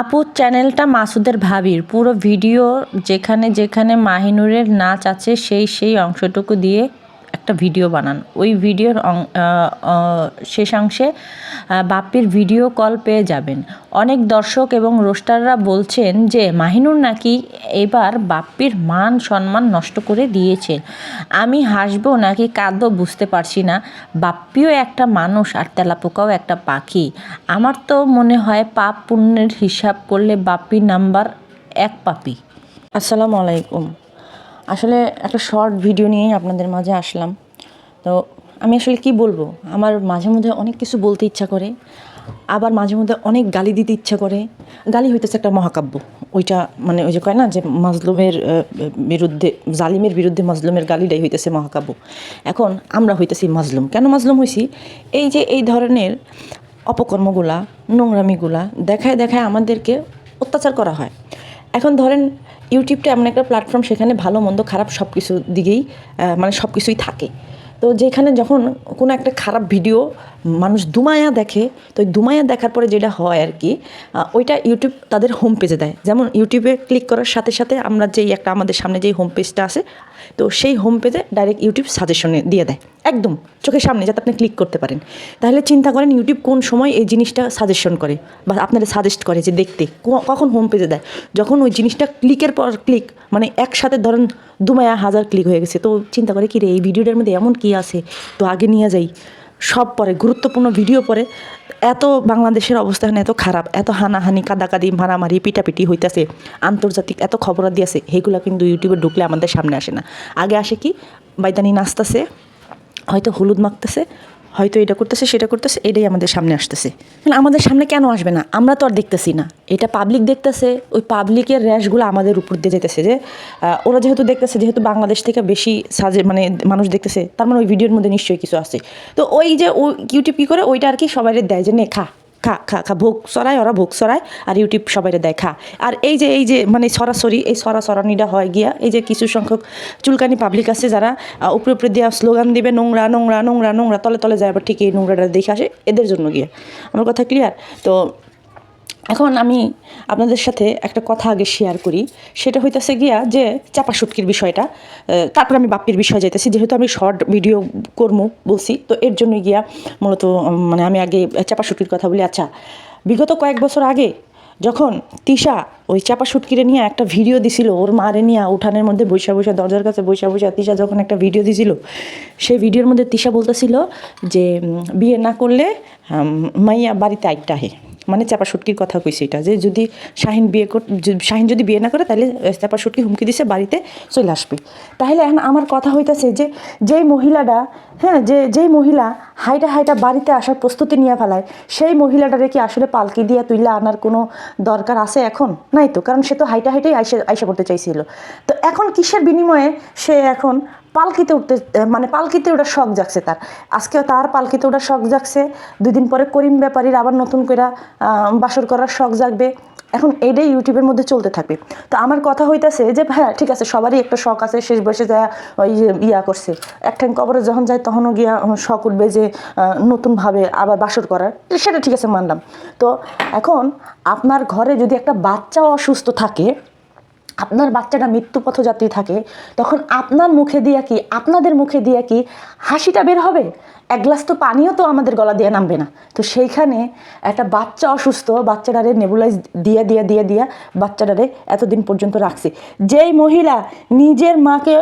আপু, চ্যানেলটা মাসুদের ভাবির। পুরো ভিডিও যেখানে যেখানে মাহিনুরের নাচ আছে, সেই সেই অংশটুকু দিয়ে একটা ভিডিও বানান। ওই ভিডিওর শেষাংশে বাপ্পির ভিডিও কল পেয়ে যাবেন। অনেক দর্শক এবং রোস্টাররা বলছেন যে, মাহিনুর নাকি এবার বাপ্পির মান সম্মান নষ্ট করে দিয়েছেন আমি হাসবো নাকি কাঁদবো বুঝতে পারছি না। বাপ্পিও একটা মানুষ আর তেলাপোকাও একটা পাখি। আমার তো মনে হয় পাপ পুণ্যের হিসাব করলে বাপ্পি নাম্বার এক পাপি। আসসালামু আলাইকুম। আসলে একটা শর্ট ভিডিও নিয়েই আপনাদের মাঝে আসলাম। তো আমি আসলে কি বলব? আমার মাঝে মধ্যে অনেক কিছু বলতে ইচ্ছা করে, আবার মাঝে মধ্যে অনেক গালি দিতে ইচ্ছা করে। গালি হইতেছে একটা মহাকাব্য। ওইটা মানে ওই যে কয় না, যে মাজলুমের বিরুদ্ধে, জালিমের বিরুদ্ধে মাজলুমের গালিটাই হইতেছে মহাকাব্য। এখন আমরা হইতেছি মাজলুম। কেন মাজলুম হইছি? এই যে এই ধরনের অপকর্মগুলা, নোংরামিগুলা দেখায় দেখায় আমাদেরকে অত্যাচার করা হয়। এখন ধরেন ইউটিউবটা এমন একটা প্ল্যাটফর্ম সেখানে ভালো, মন্দ, খারাপ সব কিছু দিকেই মানে সব কিছুই থাকে। তো যেখানে যখন কোনো একটা খারাপ ভিডিও মানুষ দুমায়া দেখে, তো দুমায়া দেখার পরে যেটা হয় আর কি ওইটা ইউটিউব তাদের হোম পেজে দেয়। যেমন ইউটিউবে ক্লিক করার সাথে সাথে আমরা যেই একটা আমাদের সামনে যেই হোম পেজটা আছে, তো সেই হোম পেজে ডাইরেক্ট ইউটিউব সাজেশনে দিয়ে দেয়। একদম চোখের সামনে যাতে আপনি ক্লিক করতে পারেন। তাহলে চিন্তা করেন ইউটিউব কোন সময় এই জিনিসটা সাজেশন করে, বা আপনাদের সাজেস্ট করে যে দেখতে কখন হোম পেজে দেয়? যখন ওই জিনিসটা ক্লিকের পর ক্লিক মানে একসাথে ধরেন দুমায়া হাজার ক্লিক হয়ে গেছে, তো চিন্তা করে কি রে এই ভিডিওটার মধ্যে এমন কি আছে? তো আগে নিয়ে যাই। সব পরে, গুরুত্বপূর্ণ ভিডিও পরে, এত বাংলাদেশের অবস্থা এখানে এত খারাপ, এত হানাহানি, কাদাকাদি, মারামারি, পিটাপিটি হইতেছে, আন্তর্জাতিক এত খবর দিয়েছে সেগুলো কিন্তু ইউটিউবে ঢুকলে আমাদের সামনে আসে না। আগে আসে কি, বাইদানি নাচতেছে, হয়তো হলুদ মাখতেছে হয়তো এটা করতেছে, সেটা করতেছে, এটাই আমাদের সামনে আসতেছে। তাহলে আমাদের সামনে কেন আসবে না? আমরা তো আর দেখতেছি না। এটা পাবলিক দেখতেছে, ওই পাবলিকের র্যাশগুলো আমাদের উপর দিয়ে যেতেছে যে ওরা যেহেতু দেখতেছে, যেহেতু বাংলাদেশ থেকে বেশি সাজে মানে মানুষ দেখতেছে, তার মানে ওই ভিডিওর মধ্যে নিশ্চয়ই কিছু আছে। তো ওই যে ও ইউটিউব কী করে ওইটা আর কি সবাই দেয় যে, নে, খা। খা খা খা, ভোগ সরায় ওরা ভোগ সরায় আর ইউটিউব সবাই দেখা। আর এই যে এই যে মানে সরাসরি, এই সরা সরানিটা হয় গিয়া, এই যে কিছু সংখ্যক চুলকানি পাবলিক আছে যারা উপরে উপরে দেওয়া স্লোগান দিবে, নোংরা নোংরা নোংরা নোংরা, তলে তলে যায়, আবার ঠিক এই নোংরাটা দেখে আসে, এদের জন্য গিয়ে। আমার কথা ক্লিয়ার তো এখন আমি আপনাদের সাথে একটা কথা আগে শেয়ার করি। সেটা হইতেছে গিয়া যে চাপা শুটকির বিষয়টা আহ, তারপর আমি বাপ্পির বিষয় যাইতেছি যেহেতু আমি শর্ট ভিডিও করব বলছি তো এর জন্য গিয়া মূলত মানে আমি আগে চাপা শুটকির কথা বলি। আচ্ছা বিগত কয়েক বছর আগে যখন তিশা ওই চাপা শুটকিরে নিয়ে একটা ভিডিও দিছিল ওর মারে নিয়ে উঠানের মধ্যে বৈশা বৈশা দরজার কাছে বৈশা বৈশা তিশা যখন একটা ভিডিও দিছিল সেই ভিডিওর মধ্যে তিশা বলতেছিল যে বিয়ে না করলে মাইয়া বাড়িতে আইটা হে। মানে চাপা শুটকির কথা কইছি এটা, যে যদি শাহিন বিয়ে কর শাহিন যদি বিয়ে না করে তাহলে চাপা শুটকি হুমকি দিছে, বাড়িতে চলে আসবে। তাহলে এখন আমার কথা হইতাছে যে, যেই মহিলাটা হ্যাঁ যে, যেই মহিলা হাইটা হাইটা বাড়িতে আসার প্রস্তুতি নিয়ে ফেলায়, সেই মহিলাটারে কি আসলে পালকি দিয়ে তুইলা আনার কোনো দরকার আছে এখন? নাই তো, কারণ সে তো হাইটা হাইটাই আইসা আইসা করতে চাইছিল। তো এখন কিসের বিনিময়ে সে এখন পালকিতে উঠতে মানে পালকিতে ওটা শখ জাগছে তার। আজকে তার পালকিতে ওটা শখ জাগছে। দুই দিন পরে করিম ব্যাপারীর আবার নতুন করে বাসর করার শখ জাগবে। এখন এইটাই ইউটিউবের মধ্যে চলতে থাকবে। তো আমার কথা হইতাছে যে হ্যাঁ ঠিক আছে, সবারই একটা শখ আছে, শেষ বয়সে যায় ওই যে ইয়া করছে। এক ঠ্যাং কবরে যখন যায়, তখনও গিয়া শখ উঠবে যে নতুনভাবে আবার বাসর করার। সেটা ঠিক আছে, মানলাম। তো এখন আপনার ঘরে যদি একটা বাচ্চাও অসুস্থ থাকে আপনার বাচ্চাটা মৃত্যুপথযাত্রী থাকে, তখন আপনার মুখে দিয়া কি, আপনাদের মুখে দিয়া কি হাসিটা বের হবে? এক গ্লাস তো পানিও তো আমাদের গলা দিয়ে নামবে না। তো সেইখানে একটা বাচ্চা অসুস্থ, বাচ্চাটারে নেবুলাইজ দিয়ে দিয়ে দিয়ে দিয়ে বাচ্চাটারে এতদিন পর্যন্ত রাখছে। যেই মহিলা নিজের মাকে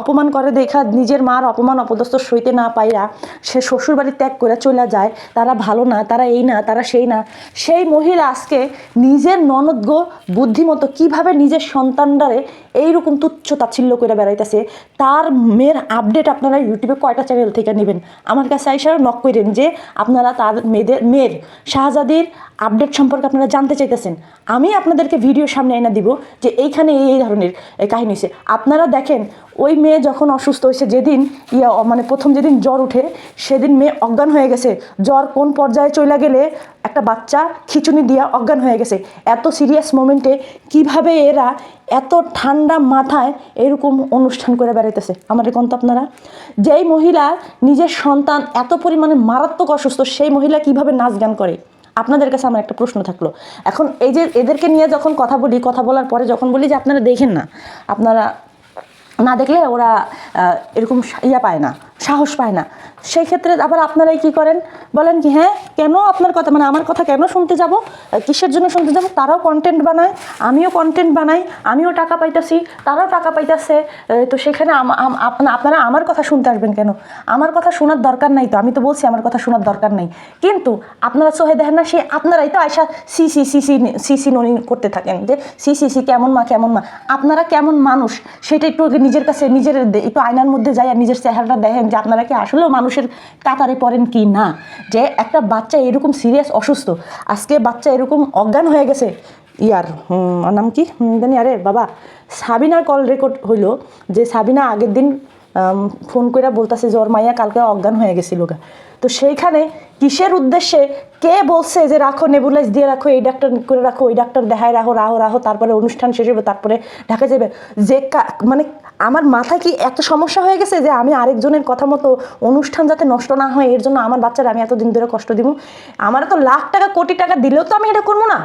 অপমান করে দেখা, নিজের মার অপমান অপদস্থ সইতে না পাইরা সে শ্বশুরবাড়ি ত্যাগ করে চলে যায়, তারা ভালো না, তারা এই না, তারা সেই না, সেই মহিলা আজকে নিজের ননদ বুদ্ধিমতো কীভাবে নিজের সন্তানটারে এইরকম তুচ্ছ তাচ্ছিল্য করে বেড়াইতেছে, তার মেয়ের আপডেট আপনারা ইউটিউবে কয়টা চ্যানেল থেকে নেবেন? আমার কাছে আইসার নক করেন যে আপনারা তার মেয়েদের মেয়ের শাহজাদির আপডেট সম্পর্কে আপনারা জানতে চাইতেছেন। আমি আপনাদেরকে ভিডিও সামনে এনে দিব যে এইখানে এই ধরনের কাহিনী হয়েছে আপনারা দেখেন, ওই মেয়ে যখন অসুস্থ হয়েছে যেদিন, ইয়া মানে প্রথম যেদিন জ্বর উঠে, সেদিন মেয়ে অজ্ঞান হয়ে গেছে। জ্বর কোন পর্যায়ে চলে গেলে একটা বাচ্চা খিচুনি দিয়া অজ্ঞান হয়ে গেছে। এত সিরিয়াস মোমেন্টে কীভাবে এরা এত ঠান্ডা মাথায় এরকম অনুষ্ঠান করে বেড়াইতেছে। আমাদের কোন তো আপনারা? যেই মহিলা নিজের সন্তান এত পরিমাণে মারাত্মক অসুস্থ, সেই মহিলা কীভাবে নাচ গান করে? আপনাদের কাছে আমার একটা প্রশ্ন থাকল। এখন এই যে এদেরকে নিয়ে যখন কথা বলি, কথা বলার পরে যখন বলি যে আপনারা দেখেন না, আপনারা না দেখলে ওরা এরকম ইয়া পায় না। সাহস পায় না। সেই ক্ষেত্রে আবার আপনারাই কি করেন? বলেন কি হ্যাঁ কেন আপনার কথা মানে আমার কথা কেন শুনতে যাব? কিসের জন্য শুনতে যাব? তারাও কন্টেন্ট বানায়, আমিও কন্টেন্ট বানাই, আমিও টাকা পাইতাছি, তারাও টাকা পাইতাছে। তো সেখানে আপনারা আমার কথা শুনতে আসবেন কেন? আমার কথা শোনার দরকার নাই তো, আমি তো বলছি আমার কথা শোনার দরকার নাই। কিন্তু আপনারা সোহে দেখেন না, সে আপনারাই তো আয়সা সি সি সি সি সি সি, ননি করতে থাকেন যে সি সি সি কেমন মা কেমন মা। আপনারা কেমন মানুষ? সেটা একটু নিজের কাছে, নিজের একটু আয়নার মধ্যে যাই আর নিজের চেহারাটা দেখেন। যে আপনারা কি আসলেও মানুষের কাতারে পড়েন কি না? যে একটা বাচ্চা এরকম সিরিয়াস অসুস্থ, আজকে বাচ্চা এরকম অজ্ঞান হয়ে গেছে, ইয়ার নাম কি? জানি, আরে বাবা সাবিনার কল রেকর্ড হইল যে সাবিনা আগের দিন ফোন করে বলতেছে জ্বর মাইয়া কালকে অজ্ঞান হয়ে গেছিল গা। তো সেইখানে কিসের উদ্দেশ্যে কে বলছে যে রাখো নেবুলাইজ দিয়ে রাখো, এই ডাক্তার করে রাখো, ওই ডাক্তার দেখায় রাখো, রাহো রাহো, তারপরে অনুষ্ঠান শেষ হবে তারপরে ঢাকা যাবে যে মানে আমার মাথায় কি এত সমস্যা হয়ে গেছে যে আমি আরেকজনের কথা মতো অনুষ্ঠান যাতে নষ্ট না হয়, এর জন্য আমার বাচ্চারা আমি এতদিন ধরে কষ্ট দিব আমার তো লাখ টাকা, কোটি টাকা দিলেও তো আমি এটা করব না।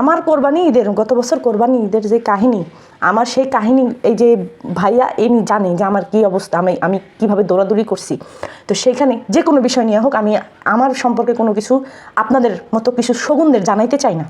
আমার কোরবানি ঈদের, গত বছর কোরবানি ঈদের যে কাহিনী, আমার সেই কাহিনী, এই যে ভাইয়া এনি জানে যে আমার কি অবস্থা, আমি আমি কীভাবে দৌড়াদৌড়ি করছি। তো সেইখানে যে কোনো বিষয় নিয়ে হোক আমি আমার সম্পর্কে কোনো কিছু আপনাদের মতো কিছু শগুনদের জানাইতে চাই না।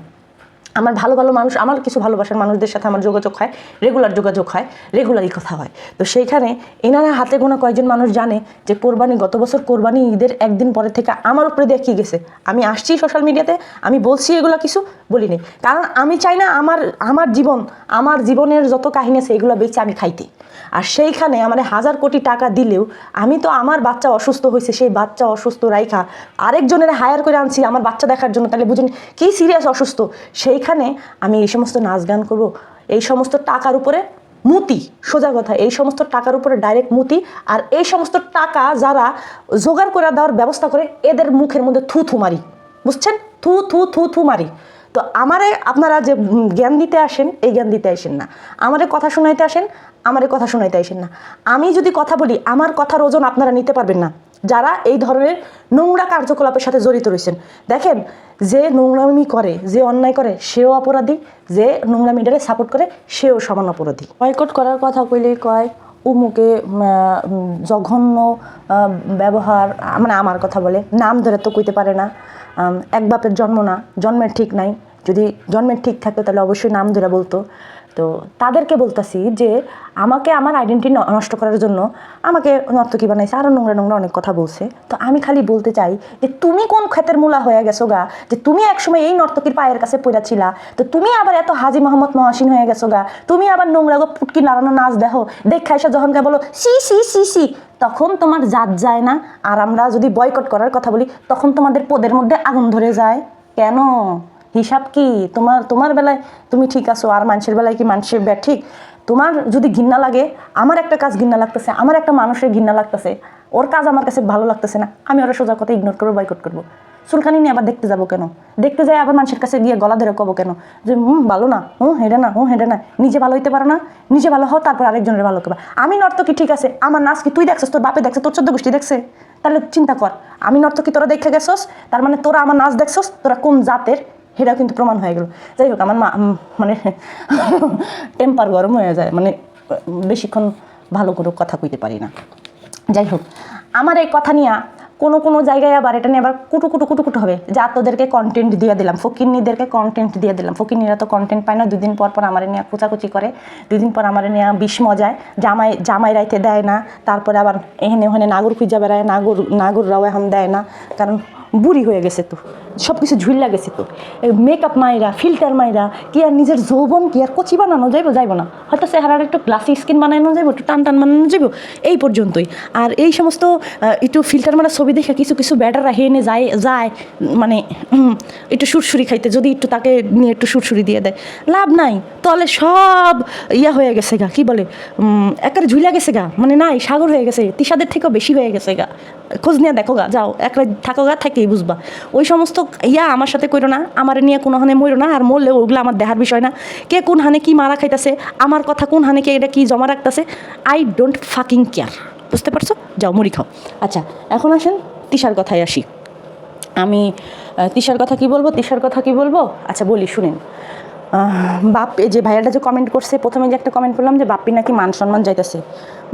আমার ভালো ভালো মানুষ, আমার কিছু ভালোবাসার মানুষদের সাথে আমার যোগাযোগ হয় রেগুলার যোগাযোগ হয় রেগুলারই কথা হয়। তো সেইখানে এনারা হাতে গোনা কয়েকজন মানুষ জানে যে কোরবানি, গত বছর কোরবানি ঈদের একদিন পরে থেকে আমার উপরে কী গেছে? আমি আসছি সোশ্যাল মিডিয়াতে আমি বলছি এগুলো কিছু বলিনি কারণ আমি চাই না আমার আমার জীবন, আমার জীবনের যত কাহিনী আছে এগুলো বেঁচে আমি খাইতে। আর সেইখানে আমার হাজার কোটি টাকা দিলেও আমি তো আমার বাচ্চা অসুস্থ হয়েছে, সেই বাচ্চা অসুস্থ রাইখা আরেকজনের হায়ার করে আনছি, আমার বাচ্চা দেখার জন্য। তাহলে বুঝুন কী সিরিয়াস অসুস্থ? সেইখানে আমি এই সমস্ত নাচ গান করব, এই সমস্ত টাকার উপরে মুতি, সোজা কথা, এই সমস্ত টাকার উপরে ডাইরেক্ট মুতি, আর এই সমস্ত টাকা যারা জোগাড় করে দেওয়ার ব্যবস্থা করে, এদের মুখের মধ্যে থু থু মারি, বুঝছেন? থু থু থু থু মারি। তো আমারে আপনারা যে জ্ঞান দিতে আসেন, এই জ্ঞান দিতে আসেন না। আমারে কথা শোনাইতে আসেন, আমারে কথা শোনাইতে আসেন না। আমি যদি কথা বলি, আমার কথার ওজন আপনারা নিতে পারবেন না। যারা এই ধরনের নোংরা কার্যকলাপের সাথে জড়িত রয়েছেন। দেখেন, যে নোংরামি করে, যে অন্যায় করে, সেও অপরাধী, যে নোংরা নোংরামিটারে সাপোর্ট করে, সেও সমান অপরাধী। বয়কট করার কথা কইলে কয়, উমুকে জঘন্য ব্যবহার মানে আমার কথা বলে, নাম ধরে তো কইতে পারে না। এক বাপের জন্ম না, জন্মের ঠিক নাই। যদি জন্মের ঠিক থাকতো তাহলে অবশ্যই নাম ধরে বলতো। তো তাদেরকে বলতাছি যে, আমাকে আমার আইডেন্টি নষ্ট করার জন্য আমাকে নর্তকী বানাইছে আরও নোংরা নোংরা অনেক কথা বলছে। তো আমি খালি বলতে চাই যে, তুমি কোন ক্ষেতের মূলা হয়ে গেছো গা? যে তুমি একসময় এই নর্তকীর পায়ের কাছে পড়া ছিলা। তো তুমি আবার এত হাজি মোহাম্মদ মহাসিন হয়ে গেছো গা? তুমি আবার নোংরা গো পুটকি নাড়ানো নাচ দেখো। দেখা এসে যখন কে বলো, সি সি সি সি, তখন তোমার জাত যায় না। আর আমরা যদি বয়কট করার কথা বলি, তখন তোমাদের পদের মধ্যে আগুন ধরে যায়। কেন? হিসাব কি? তোমার তোমার বেলায় তুমি ঠিক আছো? আর মানুষের বেলায় কি মানুষের ব্যাট ঠিক? তোমার যদি ঘৃণা লাগে, আমার একটা কাজ ঘৃণা লাগতেছে, আমার একটা মানুষের ঘৃণা লাগতেছে, ওর কাজ আমার কাছে ভালো লাগতেছে না, আমি ওরা সোজা কথা ইগনোর করব বয়কট করব। চুলকানি নিয়ে আবার দেখতে যাব কেন? দেখতে যাই আবার মানুষের কাছে গিয়ে গলা ধরে কবো কেন? যে, হুম, ভালো না, হুম, হেঁটে না, হুম, হেঁটে না, নিজে ভালো হইতে পারো না, নিজে ভালো হও, তারপর আরেকজনের ভালো করবা। আমি নর্তকী ঠিক আছে, আমার নাচ কি তুই দেখছিস, তোর বাপে দেখছে, তোর চোদ্দ গোষ্ঠী দেখছে? তাহলে চিন্তা কর, আমি নর্তকী তোরা দেখে গেছস, তার মানে তোরা আমার নাচ দেখছস, তোরা কোন জাতের সেটাও কিন্তু প্রমাণ হয়ে গেল। যাই হোক আমার মা মানে টেম্পার গরম হয়ে যায় মানে বেশিক্ষণ ভালো করে কথা কইতে পারি না। যাই হোক আমার এই কথা নিয়ে কোনো কোনো জায়গায় আবার এটা নিয়ে আবার কুটু কুটু কুটু কুটু হবে। যা তোদেরকে কন্টেন্ট দিয়ে দিলাম ফকিরনিদেরকে কন্টেন্ট দিয়ে দিলাম। ফকিন্নিরা তো কন্টেন্ট পায় না, দুদিন পর পর আমার নিয়ে কুচাকুচি করে, দুদিন পর আমার নিয়ে বিষ মজায়, জামাই জামাই রাইতে দেয় না, তারপরে আবার এখানে ওখানে নাগর খুঁজা বেড়ায়, নাগর নাগররাও এখন দেয় না, কারণ বুড়ি হয়ে গেছে তো সব কিছু ঝুল্লা গেছে তো। মেকআপ মাইরা ফিল্টার মাইরা, কি আর নিজের যৌবন, কি আর কচি বানানো যাইব যাইব না। হয়তো চেহারার একটু গ্লাসি স্কিন বানানো যাইব, একটু টান টান বানানো যাইব, এই পর্যন্তই। আর এই সমস্ত একটু ফিল্টার মারা ছবি দেখে কিছু কিছু ব্যাটার রাখিয়ে এনে যায় যায় মানে একটু সুরসুরি খাইতে, যদি একটু তাকে নিয়ে একটু সুরসুরি দিয়ে দেয়। লাভ নাই তাহলে সব ইয়া হয়ে গেছে গা, কি বলে একেবারে ঝুলা গেছে গা মানে নাই, সাগর হয়ে গেছে তিসাদের থেকেও বেশি হয়ে গেছে গা। খোঁজ নিয়ে দেখো গা, যাও একটা থাকো গা, থাকেই বুঝবা। ওই সমস্ত ইয়া আমার সাথে কইরো না, আমার নিয়ে কোনো হানে মরো না, আর মরলে ওগুলো আমার দেখার বিষয় না। কে কোন হানে কি মারা খাইতেছে, আমার কথা কোন হানে কে এটা কি জমা রাখতেছে আই ডোন্ট ফাকিং কেয়ার বুঝতে পারছ? যাও, মুড়ি খাও। আচ্ছা এখন আসেন তিসার কথায় আসি। আমি তিশার কথা কি বলব, তিশার কথা কি বলব? আচ্ছা বলি, শুনেন। বাপ, এই যে ভাইয়াটা যে কমেন্ট করছে, প্রথমে যে একটা কমেন্ট করলাম যে বাপ্পি নাকি মান সম্মান যাইতেছে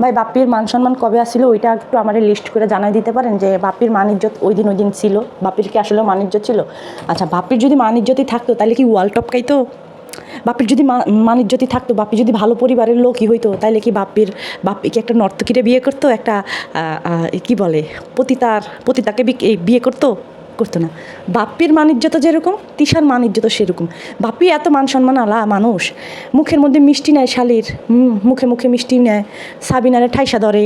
ভাই, বাপ্পির মান সম্মান কবে আসছিল ওইটা একটু আমার লিস্ট করে জানাই দিতে পারেন যে বাপ্পির মান ইজ্জত ওই দিন ওই দিন ছিল। বাপ্পির কি আসলে মান ইজ্জত ছিল? আচ্ছা বাপ্পির যদি মান ইজ্জতই থাকতো, তাহলে কি ওয়ার্ল্ড টপকাইতো বাপ্পির যদি মা- মান ইজ্জতই থাকতো, বাপ্পি যদি ভালো পরিবারের লোকই হইতো, তাহলে কি বাপ্পির বাপ্পি কি একটা নর্তকীরে বিয়ে করতো? একটা কি বলে, পতিতার, পতিতাকে বিয়ে করতো? করতো না। বাপ্পির মানিজ্যতা যেরকম, তিশার মানিজ্যতা সেরকম। বাপ্পি এত মান সম্মান আলা মানুষ, মুখের মধ্যে মিষ্টি নেয় শালির মুখে মুখে মিষ্টি নেয়, সাবিনারে ঠাইসা ধরে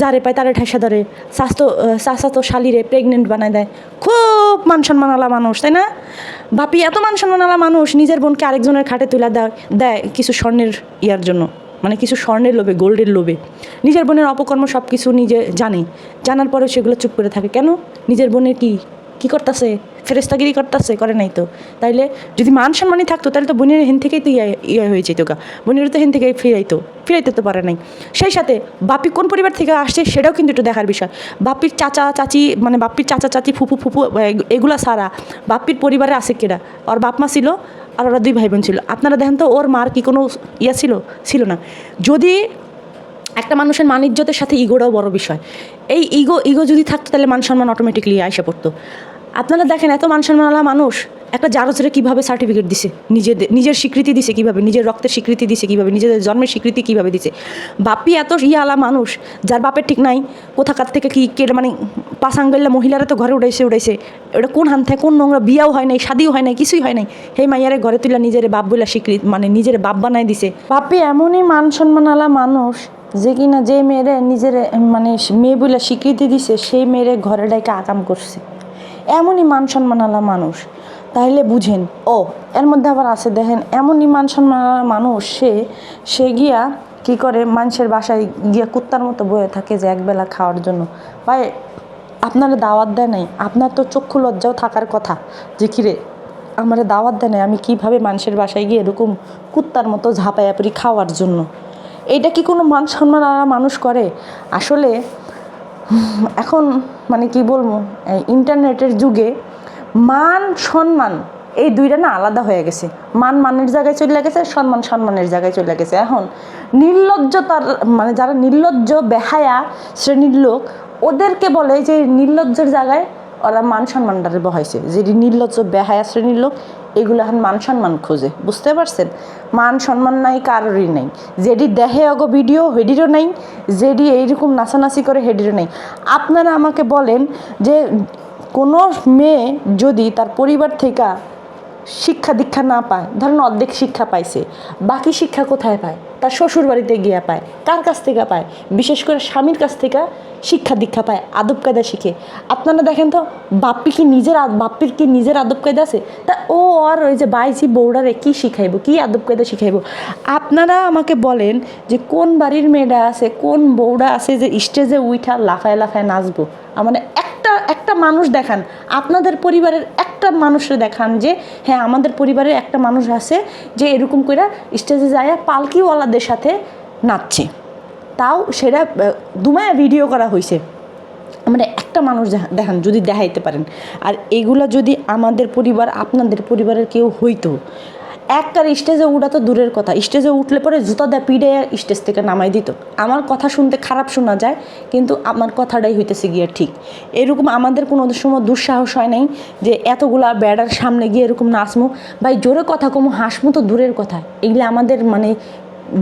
যারে পায় তারে ঠাইসা ধরে, স্বাস্থ্য স্বাস্থ্য শালিরে প্রেগনেন্ট বানায় দেয়। খুব মান সম্মান আলা মানুষ, তাই না? বাপি এত মান সম্মান আলা মানুষ, নিজের বোনকে আরেকজনের খাটে তুলে দেয় দেয় কিছু স্বর্ণের ইয়ার জন্য মানে কিছু স্বর্ণের লোভে, গোল্ডের লোভে। নিজের বোনের অপকর্ম সব কিছু নিজে জানে, জানার পরে সেগুলো চুপ করে থাকে। কেন? নিজের বোনের কি কি করতেছে? ফেরেস্তাগিরি করতেছে, করে নাই তো। তাইলে যদি মান সম্মানই থাকতো তাহলে তো বোনের হেন থেকেই তো ইয়ে হয়ে যেত গা। বোনের তো হেন থেকে ফিরাইতো, ফিরাইতে তো পারে নাই। সেই সাথে বাপি কোন পরিবার থেকে আসছে সেটাও কিন্তু একটু দেখার বিষয়। বাপির চাচা, চাচি মানে বাপির চাচা, চাচি, ফুপু ফুপু এগ- এগুলা সারা বাপির পরিবারে আছে কেরা ওর বাপ মা ছিল আর ওরা দুই ভাই বোন ছিল। আপনারা দেখেন তো, ওর মার কি কোনো ইয়া ছিল? ছিল না। যদি একটা মানুষের মান ইজ্জতের সাথে ইগোটাও বড় বিষয়। এই ইগো ইগো যদি থাকতো তাহলে মান সম্মান অটোমেটিকলি আইসা পড়তো। আপনারা দেখেন এত মান সম্মানওয়ালা মানুষ, একটা জারজরে কীভাবে সার্টিফিকেট দিছে? নিজেদের নিজের স্বীকৃতি দিছে কীভাবে? নিজের রক্তের স্বীকৃতি দিছে কীভাবে? নিজেদের জন্মের স্বীকৃতি কীভাবে দিছে? বাপি এত ইয়ালা মানুষ, যার বাপের ঠিক নাই, কোথাকার থেকে কি, কে মানে পাসাঙ্গাল্লা মহিলারা তো ঘরে উঠাইছে উঠাইছে ওটা কোন হান থেকে কোন নোংরা, বিয়াও হয় নাই, শাদিও হয় নাই, কিছুই হয় নাই। সেই মাইয়ারে ঘরে তুলা নিজের বাপ বলে স্বীকৃতি মানে নিজের বাপ বানাই দিছে। বাপি এমনই মান সম্মানওয়ালা মানুষ যে কিনা যে মেয়েরে নিজের মানে মেয়ে বলে স্বীকৃতি দিছে, সেই মেয়েরে ঘরে ডাইকে আকাম করছে। এমনই মান সম্মানওয়ালা মানুষ। তাইলে বুঝেন, ও, এর মধ্যে আবার আছে, দেখেন, এমনই মান সম্মানওয়ালা মানুষ, সে সে গিয়া কি করে, মানুষের বাসায় গিয়া কুত্তার মতো বয়ে থাকে যে একবেলা খাওয়ার জন্য। ভাই, আপনারা দাওয়াত দেয় নাই, আপনার তো চক্ষু লজ্জাও থাকার কথা যে, কিরে, আমার দাওয়াত দেয় নাই, আমি কীভাবে মানুষের বাসায় গিয়ে এরকম কুত্তার মতো ঝাঁপাইয়া পড়ি খাওয়ার জন্য? এটা কি কোনো মান সম্মান মানুষ করে? আসলে এখন মানে কি বলব ইন্টারনেটের যুগে মান, সম্মান, এই দুইটা না আলাদা হয়ে গেছে। মান মানের জায়গায় চলে গেছে, সম্মান সম্মানের জায়গায় চলে গেছে। এখন নির্লজ্জতার মানে যারা নির্লজ্জ, বেহায়া, শ্রেণির লোক, ওদেরকে বলে যে নির্লজ্জের জায়গায় ওরা মান সম্মানটারে বহাইছে। যে নির্লজ্জ বেহায়া শ্রেণির লোক, এগুলো এখন মান সম্মান খোঁজে। বুঝতে পারছেন? মান সম্মান নাই, কারোরই নাই। যেটি দেহে অগ ভিডিও, হেডিরও নাই। যেটি এইরকম নাচানাচি করে, হেডিরও নাই। আপনারা আমাকে বলেন যে কোনো মেয়ে যদি তার পরিবার থেকে শিক্ষা দীক্ষা না পায় ধরেন অর্ধেক শিক্ষা পাইছে বাকি শিক্ষা কোথায় পায়? তার শ্বশুর বাড়িতে গিয়ে পায় কার কাছ থেকে পায়? বিশেষ করে স্বামীর কাছ থেকে শিক্ষা দীক্ষা পায় আদব কায়দা শিখে। আপনারা দেখেন তো বাপ্পি কি নিজের বাপ্পির কি নিজের আদব কায়দা আছে? তা ও আর ওই যে বাইজি বৌড়ারে কি শিখাইবো কি আদব কায়দা শিখাইবো? আপনারা আমাকে বলেন যে কোন বাড়ির মেয়েটা আছে কোন বৌড়া আছে যে স্টেজে উইঠা লাফায় লাফায় নাচবো? আ, মানে একটা একটা মানুষ দেখান। আপনাদের পরিবারের একটা মানুষের দেখান যে হ্যাঁ আমাদের পরিবারের একটা মানুষ আছে যে এরকম করে স্টেজে যায় পালকিওয়ালাদের সাথে নাচছে। তাও সেটা দুমায়া ভিডিও করা হয়েছে মানে একটা মানুষ দেখান, যদি দেখাইতে পারেন। আর এগুলা যদি আমাদের পরিবার, আপনাদের পরিবারের কেউ হইতো একবার স্টেজে উঠা তো দূরের কথা। স্টেজে উঠলে পরে জুতা দেয় পিড়ে স্টেজ থেকে নামাই দিত। আমার কথা শুনতে খারাপ শোনা যায়, কিন্তু আমার কথাটাই হইতেছে গিয়ে ঠিক। এরকম আমাদের কোনো সময় দুঃসাহস হয় নাই যে এতগুলা বেড়ার সামনে গিয়ে এরকম নাচমু। ভাই, জোরে কথা কমু, হাসমু তো দূরের কথা। এগুলো আমাদের মানে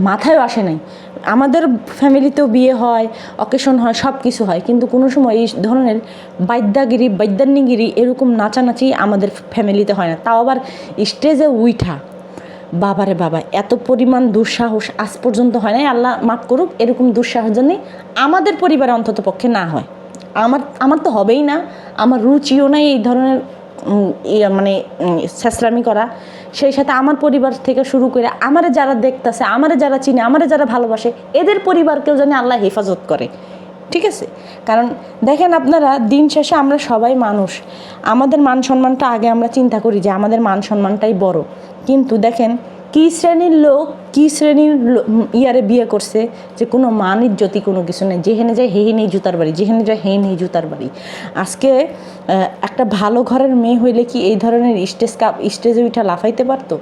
মাথায় আসে নাই। আমাদের ফ্যামিলিতেও বিয়ে হয়, অকেশন হয় সব কিছু হয়। কিন্তু কোনো সময় এই ধরনের বাদ্যাগিরি বৈদ্যান্যগিরি এরকম নাচানাচি আমাদের ফ্যামিলিতে হয় না। তাও আবার স্টেজে উইঠা। বাবারে বাবা, এত পরিমাণ দুঃসাহস আজ পর্যন্ত হয় নাই। আল্লাহ মাফ করুক, এরকম দুঃসাহস জন্যে আমাদের পরিবারে অন্তত পক্ষে না হয়। আমার আমার তো হবেই না। আমার রুচিও নাই এই ধরনের মানে শেষরামি করা। সেই সাথে আমার পরিবার থেকে শুরু করে আমারে যারা দেখতেছে, আমারে যারা চিনে, আমারে যারা ভালোবাসে, এদের পরিবারকেও যেন আল্লাহ হেফাজত করে। ঠিক আছে? কারণ দেখেন আপনারা, দিন শেষে আমরা সবাই মানুষ। আমাদের মান সম্মানটা আগে আমরা চিন্তা করি যে আমাদের মান সম্মানটাই বড়। কিন্তু দেখেন, কী শ্রেণির লোক, কী শ্রেণির ইয়ারে বিয়ে করছে যে কোনো মান ইজ্জতি কোনো কিছু নেই। যেখানে যায় হেই নেই জুতার বাড়ি, যেখানে যায় হে নেই জুতার বাড়ি। আজকে একটা ভালো ঘরের মেয়ে হইলে কি এই ধরনের স্টেজ কাপ স্টেজে উঠা লাফাইতে পারতো?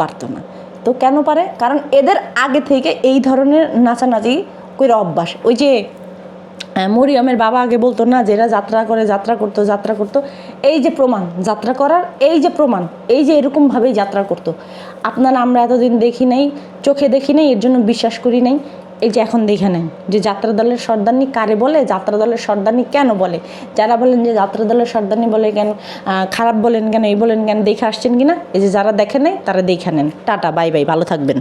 পারতো না। তো কেন পারে? কারণ এদের আগে থেকে এই ধরনের নাচানাচি করে অভ্যাস। ওই যে মরিয়মের বাবা আগে বলতো না যেটা যাত্রা করে, যাত্রা করতো যাত্রা করতো। এই যে প্রমাণ, যাত্রা করার এই যে প্রমাণ, এই যে এরকমভাবেই যাত্রা করতো। আপনারা আমরা এতদিন দেখি নাই, চোখে দেখি নাই, এর জন্য বিশ্বাস করি নাই। এই যে এখন দেখে নেন যে যাত্রা দলের সর্দারনি কারে বলে, যাত্রা দলের সর্দারনি কেন বলে? যারা বলেন যে যাত্রা দলের সর্দারনি বলে কেন খারাপ বলেন কেন, এই বলেন কেন, দেখে আসছেন কিনা? এই যে যারা দেখে নেয়, তারা দেখে নেন। টাটা, বাই বাই, ভালো থাকবেন।